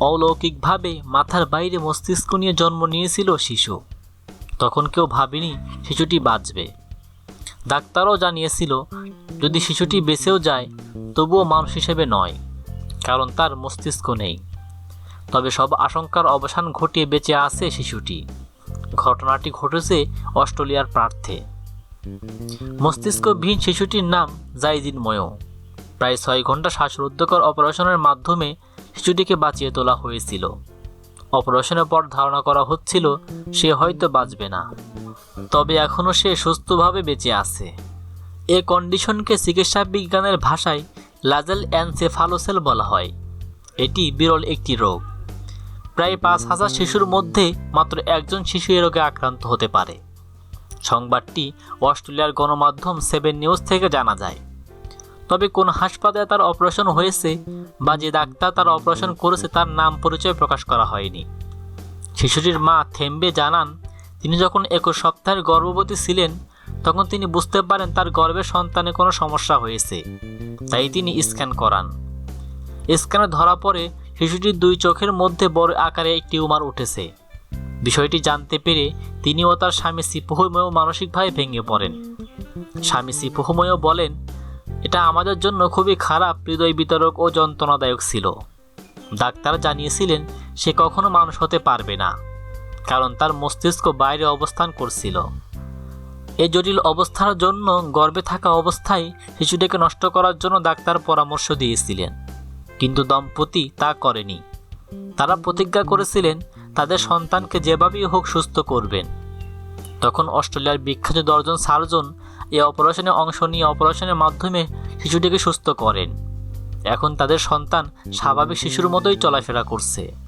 অলৌকিকভাবে মাথার বাইরে মস্তিষ্ক নিয়ে জন্ম নিয়েছিল শিশু। তখন কেউ ভাবেনি শিশুটি বাঁচবে। ডাক্তারও জানিয়েছিল, যদি শিশুটি বেঁচেও যায়, তবুও মানুষ হিসেবে নয়, কারণ তার মস্তিষ্ক নেই। তবে সব আশঙ্কার অবসান ঘটিয়ে বেঁচে আছে শিশুটি। ঘটনাটি ঘটেছে অস্ট্রেলিয়ার প্রার্থে মস্তিষ্কবিহীন শিশুটির নাম জাইদিন ময়ো। প্রায় ছয় ঘণ্টা শ্বাসরুদ্ধকর অপারেশনের মাধ্যমে শিশুটিকে বাঁচিয়ে তোলা হয়েছিল। অপারেশনের পর ধারণা করা হচ্ছিল, সে হয়তো বাঁচবে না। তবে এখনও সে সুস্থভাবে বেঁচে আছে। এ কন্ডিশনকে চিকিৎসা বিজ্ঞানের ভাষায় লাজেল অ্যানসেফালোসেল বলা হয়। এটি বিরল একটি রোগ। প্রায় পাঁচ হাজার শিশুর মধ্যে মাত্র একজন শিশু এ রোগে আক্রান্ত হতে পারে। সংবাদটি অস্ট্রেলিয়ার গণমাধ্যম সেভেন নিউজ থেকে জানা যায়। তবে কোন হাসপাতালে তার অপারেশন হয়েছে বা যে ডাক্তার তার অপারেশন করেছে তার নাম পরিচয় প্রকাশ করা হয়নি। শিশুটির মা থেম্বে জানান, তিনি যখন একুশ সপ্তাহের গর্ভবতী ছিলেন, তখন তিনি বুঝতে পারেন তার গর্ভের সন্তানে কোনো সমস্যা হয়েছে। তাই তিনি স্ক্যান করান। স্ক্যানে ধরা পড়ে শিশুটির দুই চোখের মধ্যে বড় আকারে একটি টিউমার উঠেছে। বিষয়টি জানতে পেরে তিনি ও তার স্বামী সিপুহময় মানসিকভাবে ভেঙে পড়েন। স্বামী সিপুহময় বলেন এটা আমাদের জন্য খুবই খারাপ, হৃদয় বিতরক ও যন্ত্রণাদায়ক ছিল। ডাক্তার জানিয়েছিলেন, সে কখনো মানুষ হতে পারবে না, কারণ তার মস্তিষ্ক বাইরে অবস্থান করছিল। এই জটিল অবস্থার জন্য গর্বে থাকা অবস্থায় শিশুটিকে নষ্ট করার জন্য ডাক্তার পরামর্শ দিয়েছিলেন, কিন্তু দম্পতি তা করেনি। তারা প্রতিজ্ঞা করেছিলেন, তাদের সন্তানকে যেভাবেই হোক সুস্থ করবেন। তখন অস্ট্রেলিয়ার বিখ্যাত দশজন সার্জন এই অপারেশনে অংশ নিয়ে অপারেশনের মাধ্যমে শিশুটিকে সুস্থ করেন। এখন তাদের সন্তান স্বাভাবিক শিশুর মতোই চলাফেরা করছে।